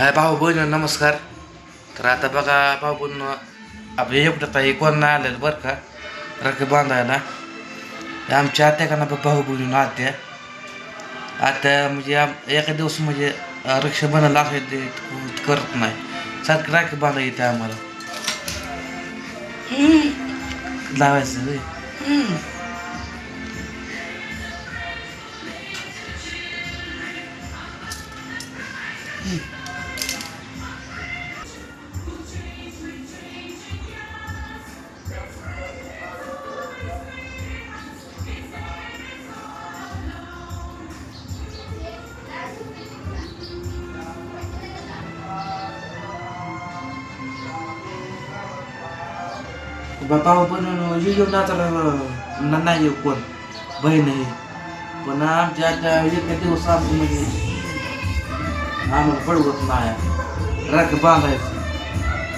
हाय भाऊ बहिण नमस्कार. तर आता बघा भाऊ बहिण आपले एकटं ताई कोण नाही आलेलं बरं का? राखी बांधायला. आमच्या आत्या का ना भाऊ बहिणी आत्या. आत्या म्हणजे आम एका दिवस म्हणजे अं, रक्षाबंधन असेल ते करत नाही. सारखी राखी बांधा येते आम्हाला. लावायचं होय. बाबा पण येऊन आता नाही येऊ कोण? बहीण आहे. पण आमच्या आता एका दिवस आमचं म्हणजे आम्हाला पडवत नाही. राख बांधायचं.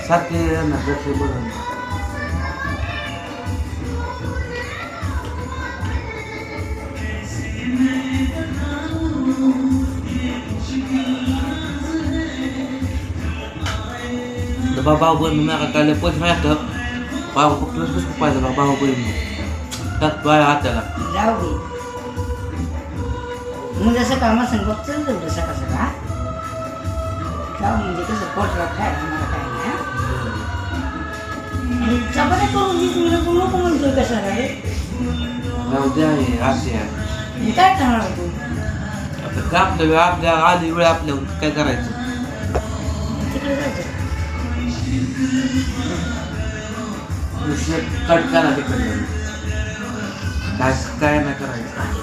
सारखे ना रक्ष बाबा बन बहीण मी काय पैसे मागतं भाऊ फक्त कसं पाहिजे बा भाऊ बहीण त्यात बाय हात्याला जाऊ दे मग जसं कामा सांग बघतं तेवढं सकाळ सकाळ जाऊ म्हणजे कसं पोटला खायला मला काय नाही हा? आणि चपात्या करून दे तुला तू नको म्हणतोय कशाला रे जाऊ द्या हे आत्या मी काय करणार तू आता का आपल्या वेळ आपल्या आली वेळ आपल्या काय करायचं तिकडे जायचं नुसतं कट करा तिकडलं काय काय नाही करायचं.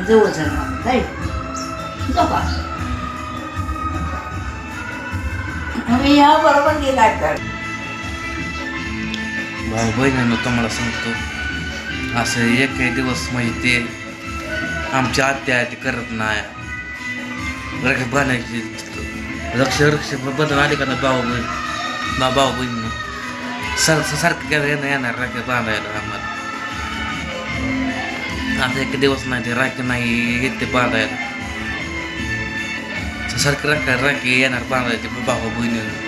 जवळ जाईल त्याच्या काय आम्ही या बरोबर गेला तर भाऊ बहिणीनं तुम्हाला सांगतो. असं एकही दिवस म्हणजे ते आमची आत्या आहे ते करत नाही. रक्ष बांधायची रक्ष रक्ष बदल आले का ना भाऊ बहीण? बा भाऊ बहीण सर सारखं काय येणं येणार राखी बांधायला आम्हाला? आता एक दिवस नाही ते राखी नाही येते बांधायला. सारखं राखा राखी येणार बांधायचे भाऊ बहिणीनं.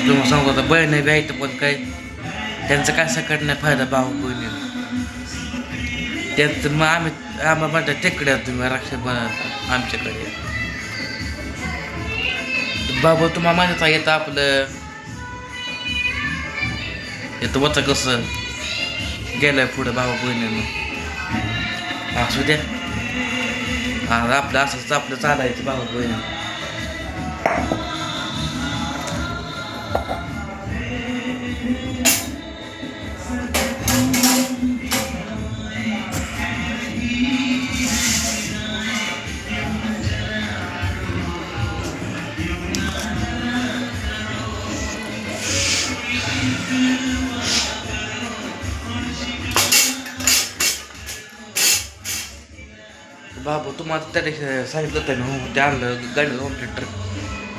तुम्हाला सांगतो आता बहीण बी व्यायचं पण काय त्यांचं काय सकट नाही फायदा भाऊ बहिणी त्यांचं मग आम्ही आम्हाला म्हणतात तिकडे तुम्ही रक्षाबंधन आमच्याकडे बाबा तुम्हाला माहिती आहे येतं आपलं येतं होतं कसं गेलं पुढं भाऊ बहिणीनं. असू द्या. आपलं असंच आपलं चालायचं भाऊ बहिणी बाबू तुम्हाला त्या दिवशी सांगितलं होतं ना हो ते आणलं गाडी होम थिएटर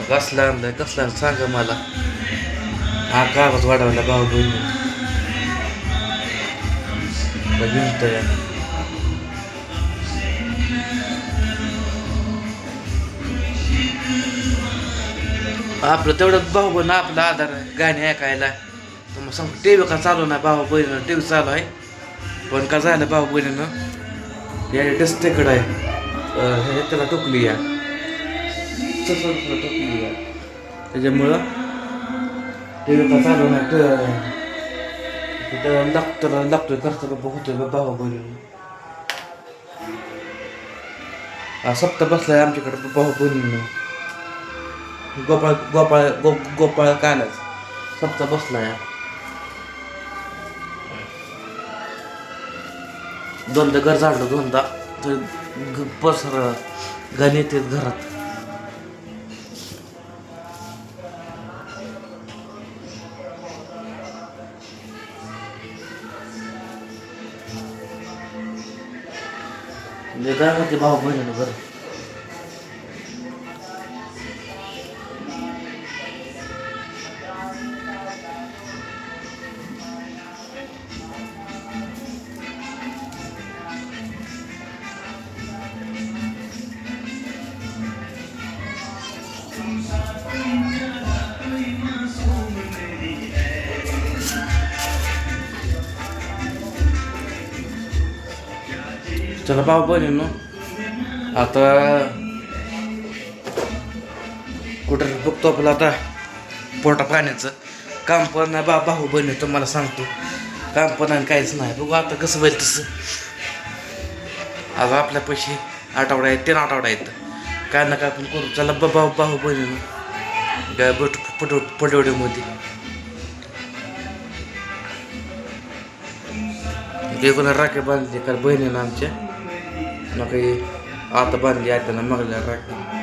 कसलं आणलं कसलं सांगा मला. हा का आवाज वाढवला भाऊ बहिणी घेऊन या आपलं तेवढं भाऊ बहीण आपला आधार गाणी ऐकायला तर मग सांग टी व्ही का चालू ना भाऊ बहिणीनं टी व्ही चालू आहे पण का झालं भाऊ बहिणीनं या डस्टेकडं आहे हे त्याला टोकली या टोकली या त्याच्यामुळं टी व्ही का चालू नाही तर तिथं लागतं लागतोय करतं बाबा होतोय बाबा भाऊ बहिणीनं हा सप्ताह बसलाय आमच्याकडे भाऊ बहिणीनं गोपाळ गोपाळ गो गोपाळ कालच सप्ताह बसलाय दोनदा घर झाडलं दोनदा तर पसर घाण येतात घरात म्हणजे काय म्हणते भाऊ बहिणीनं बरं Thank you. चला भाऊ बहिणीनो आता कुठं बघतो आपलं आता पोटा पाण्याचं काम पण नाही बा भाऊ बहिणी तुम्हाला सांगतो काम पण आणि काहीच नाही बघू आता कसं होईल तसं आज आपल्या पैसे आठवडा आहेत तीन आठवडा आहेत काय ना काय आपण करू चला बा भाऊ भाऊ बहिणीनो काय बट पट पटवड्यामध्ये वेगळ्या राखे बांधली कारण बहिणीनं आमच्या ना काही आता बांधली आहे त्यांना मागल्या राखी